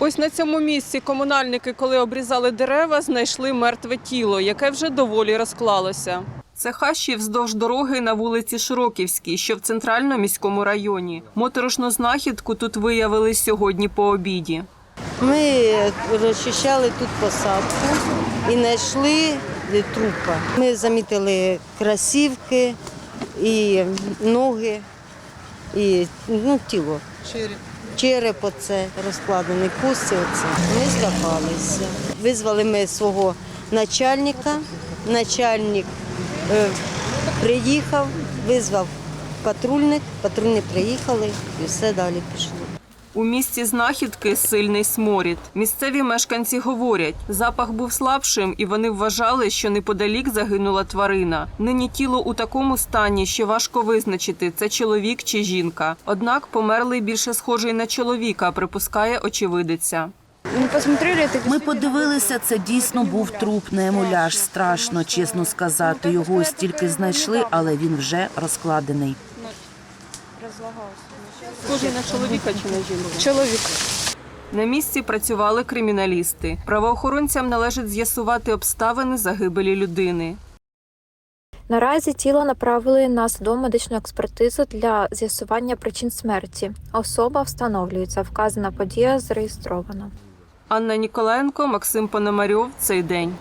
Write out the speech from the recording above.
Ось на цьому місці комунальники, коли обрізали дерева, знайшли мертве тіло, яке вже доволі розклалося. Це хащі вздовж дороги на вулиці Широківській, що в центральному міському районі. Моторошну знахідку тут виявили сьогодні по обіді. Ми розчищали тут посадку і знайшли трупа. Ми замітили красівки і ноги, і ну, тіло. Череп оце, розкладений кості оце. Ми злякалися. Визвали ми свого начальника. Начальник е, приїхав, визвав патрульник, патрульник приїхали і все далі пішло. У місці знахідки сильний сморід. Місцеві мешканці говорять, запах був слабшим, і вони вважали, що неподалік загинула тварина. Нині тіло у такому стані, що важко визначити, це чоловік чи жінка. Однак померлий більше схожий на чоловіка, припускає очевидиця. Ми подивилися, це дійсно був труп, не муляж. Страшно, чесно сказати. Його ось тільки знайшли, але він вже розкладений. Схожий на чоловіка чи на жінку? Чоловік. На місці працювали криміналісти. Правоохоронцям належить з'ясувати обставини загибелі людини. Наразі тіло направили на судово-медичну експертизу для з'ясування причин смерті. Особа встановлюється. Вказана подія зареєстрована. Анна Ніколаєнко, Максим Пономарьов. Цей день.